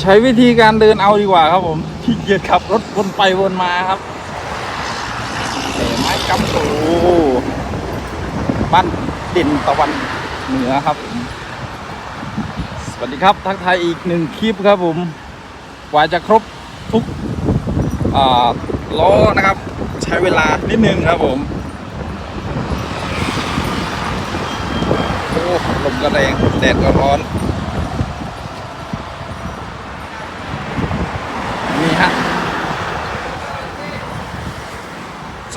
ใช้วิธีการเดินเอาดีกว่าครับผมขี้เกียจขับรถวนไปวนมาครับแต่ไม้กำโตบ้านดินตะวันเหนือครับผมสวัสดีครับ ทักทายอีกหนึ่งคลิปครับผมกว่าจะครบทุกล้อนะครับ ใช้เวลานิดนึงครับผมโอ้ลมก็แรงแดดก็ร้อนฮะ ส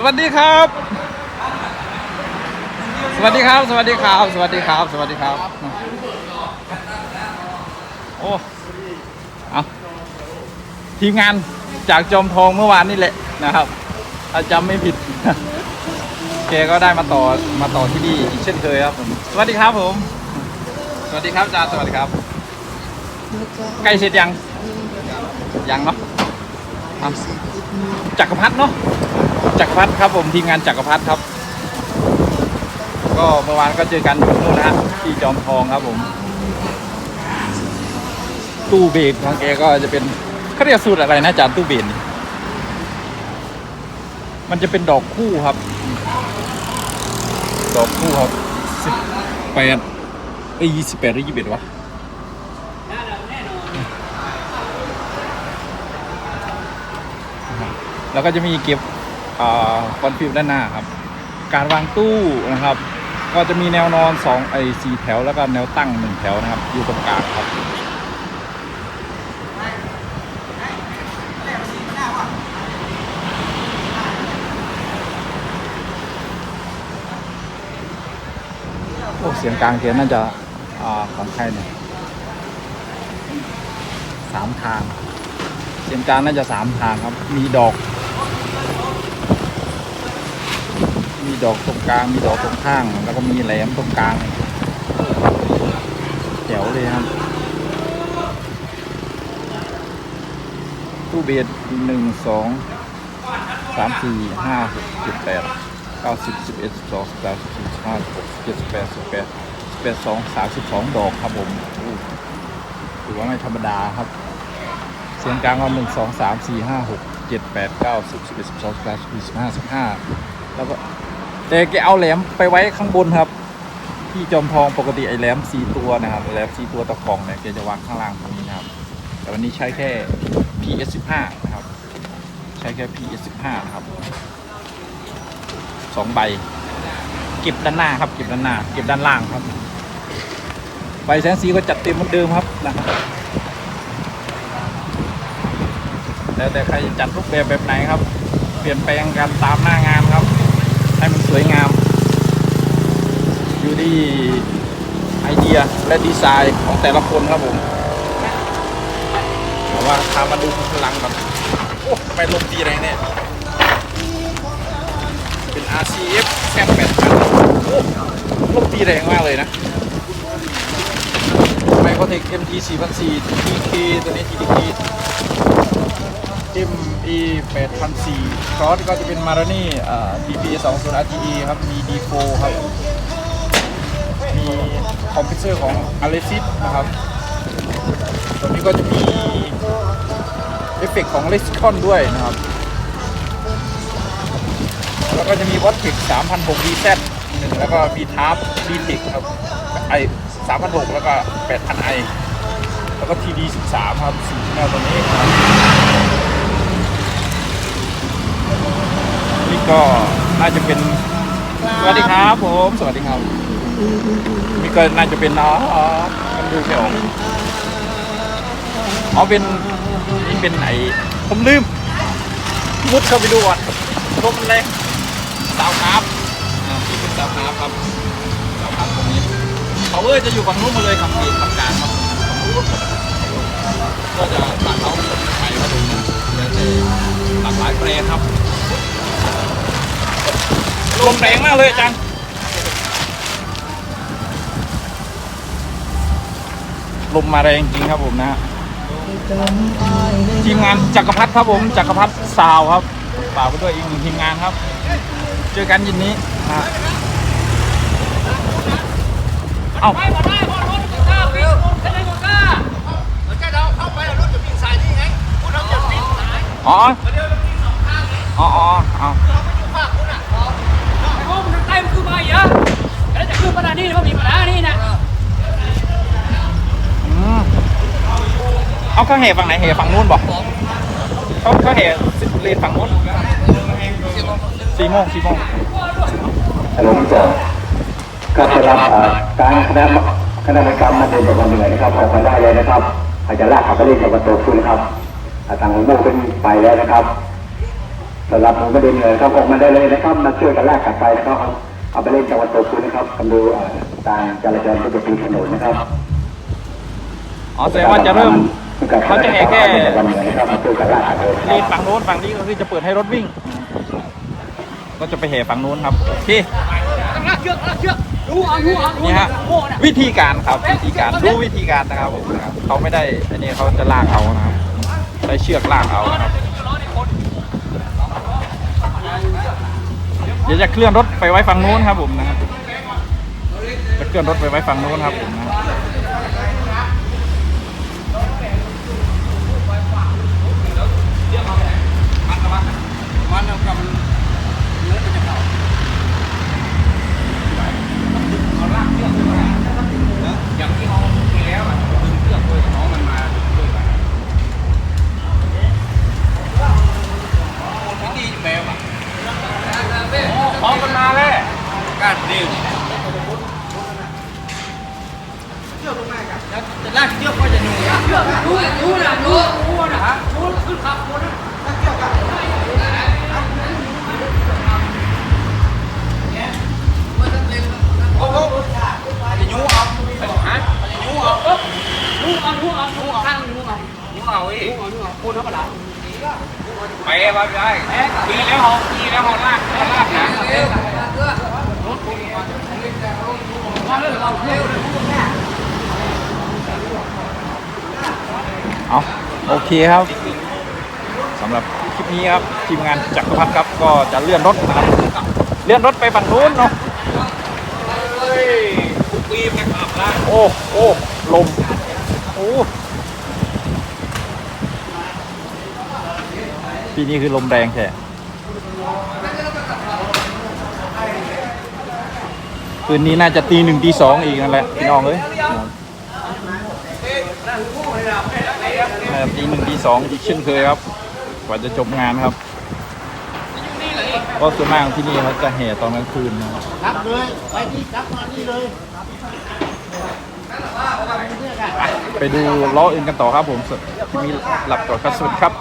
วัสดีครับ สวัสดีครับ สวัสดีครับ สวัสดีครับ สวัสดีครับ โอ้ เอาทีมงานจากจอมทองเมื่อวานนี่แหละนะครับถ้าจำไม่ผิดแกก็ได้มาต่อมาต่อที่นี่อีกเช่นเคยครับผม สวัสดีครับผม สวัสดีครับอาจารย์สวัสดีครับ ใกล้เสร็จยัง ยังเนาะจักรพัฒเนาะ จักรพัฒครับผมทีมงานจักรพัฒครับ ก็เมื่อวานก็เจอกันอยู่นู่นนะฮะที่จอมทองครับผม ตู้เบรกของแกก็จะเป็นเขาเรียกสูตรอะไรนะอาจารย์ตู้เบรกมันจะเป็นดอกคู่ครับ ดอกคู่ครับสิบแปดไอ้ยี่สิบแปดหรือยี่สิบเอ็ดวะแล้วก็จะมีเก็บ คอนฟิวด้านหน้าครับ การวางตู้นะครับ ก็จะมีแนวนอนสองไอ้สี่แถวแล้วก็แนวตั้งหนึ่งแถวนะครับ อยู่ตรงกลางครับโอ้เสียงกลางเทียนน่าจะอาของใครเนี่ยสามทาง เสียงกลางน่าจะสามทางครับ มีดอก มีดอกตรงกลาง มีดอกตรงข้าง แล้วก็มีแหลมตรงกลางแจ๋วเลยครับ ตู้เบสหนึ่งสองสามสี่ห้าหกเจ็ดแปดเก้าสิบสิบเอ็ดสิบสองสิบสามสิบสี่สิบห้าสิบหกสิบเจ็ดสิบแปดสิบแปดสิบแปดสองสามสิบสองดอกครับผมถือว่าไม่ธรรมดาครับ เสียงกลางก็หนึ่งสองสามสี่ห้าหกเจ็ดแปดเก้าสิบสิบเอ็ดสิบสองสิบสามสิบสี่สิบห้าสิบห้าแล้วก็ แต่แกเอาแหลมไปไว้ข้างบนครับ ที่จอมทองปกติไอ้แหลมสี่ตัวนะครับแหลมสี่ตัวตะกล่องเนี่ยแกจะวางข้างล่างตรงนี้นะครับ แต่วันนี้ใช้แค่ PS 15 นะครับ ใช้แค่ PS 15 นะครับสองใบ เก็บด้านหน้าครับ เก็บด้านหน้า เก็บด้านล่างครับ ใบแสงสีก็จัดเต็มเหมือนเดิมครับนะครับแล้วแต่ใครจะจัดรูปแบบแบบไหนครับ เปลี่ยนแปลงกันตามหน้างานครับ ให้มันสวยงาม อยู่ที่ไอเดียและดีไซน์ของแต่ละคนครับผมแต่ว่าพามาดูพลังแบบโอ้ไมลมตีแรงเนี่ยเป็น RCF แค่แปดพันโอ้ลมตีแรงมากเลยนะไมโครเทค MT 4004 TK ตัวนี้ TDK ME 8004ครอสก็จะเป็นมารานี่อ่า DP 20 RTE ครับ มี D4 ครับ มีคอมพิวเตอร์ของ a l e s i s นะครับ ตัวนี้ก็จะมีเอฟเฟกของ l e x i c o n ด้วยนะครับ แล้วก็จะมี w a t t e c 3006 VZ หนึ่งแล้วก็มี t a r p VTEC ครับไอ3006 แล้วก็ 8000i แล้วก็ TD 13 ครับสี่แนวตัวนี้ครับ ก็น่าจะเป็นสวัสดีครับผม สวัสดีครับนี่ก็น่าจะเป็นอ๋ออ๋อมันดูไม่ออกอ๋อเป็นนี่เป็นไอผมลืมมุดเข้าไปดูก่อนลมมันแรงสาวครับอ่าที่เป็นสาวครับครับสาวครับตรงนี้เขาเออจะอยู่ฝั่งนู้นมาเลยครับที่ทำการครับฝั่งนู้นก็จะตัดเขาไปมาดูนะแล้วจะหลากหลายแปรครับ ลมแรงมากเลยอาจารย์ลมมาแรงจริงครับผมนะฮะทีมงานจักรพัฒครับผมจักรพัฒซาวครับฝากไปด้วยอีกหนึ่งทีมงานครับ เจอกันยินนี้นะเอา้าอ๋ออ๋ออ๋อเอาห้องมันใต้มันคือมาอีกอะ แล้วจะคือปัญหานี่มันมีปัญหานี่นะอืมเอาเขาเหฝั่งไหนเหฝั่งนู้นบอกเขาเขาเหเลนฝั่งนู้นสี่โมงสี่โมงหลวงพ่อก็จะรับการคณะคณะกรรมการมาเดินประวันเหนื่อยนะครับออกมาได้เลยนะครับ อาจจะลากขับไปเล่นกับประตูคุณนะครับอ่างหลวงพ่อเป็นไปแล้วนะครับสำหรับผมไม่ได้เหนื่อยครับออกมาได้เลยนะครับมาช่วยกันลากกลับไปนะครับ เอาเอาไปเล่นกับประตูคุณนะครับกำดูเอ่อการจราจรที่จะตีถนนนะครับอ๋อแสดงว่าจะเริ่มเขาจะแห่แค่วันเหนื่อยนะครับมาช่วยกันลากขับไปเลนฝั่งนู้นฝั่งนี้ก็คือจะเปิดให้รถวิ่ง ก็จะไปแห่ฝั่งนู้นครับโอเคลากเชือกลากเชือกดูเอาดูเอาดูนี่ฮะโม่น่ะวิธีการครับวิธีการรู้วิธีการนะครับผมนะครับเขาไม่ได้อันนี้เขาจะลากเอานะครับใช้เชือกลากเอานะครับ เดี๋ยวจะเคลื่อนรถไปไว้ฝั่งนู้นครับผมนะครับจะเคลื่อนรถไปไว้ฝั่งนู้นครับผมนะ พร้อมกันมาเลยการดิวจะลากเชือกก็จะหนุ่มเชือกดูดูนะดูดูนะฮะดูขึ้นขับคนนะจะ ล้วหอลากลากนะเอาโอเคครับสำหรับคลิปนี้ครับทีมงานจักรพัฒครับก็จะเลื่อนรถนะครับเลื่อนรถไปฝั่งนู้นเนาะปีมนะครับละโอ้โอ้ลมโอ้ปีนี้คือลมแรงแท้ คืนนี้น่าจะตีหนึ่งตีสองอีกนั่นแหละพี่น้องเอ้ยน่าจะตีหนึ่งตีสองอีกเช่นเคยครับ กว่าจะจบงานครับก็ส่วนมากที่นี่เขาจะแห่ตอนกลางคืนนะครับรับเลยไปที่รับมานี่เลยไปดูล้ออื่นกันต่อครับผมที่มีหลับก่อนครับสวัสดีครับ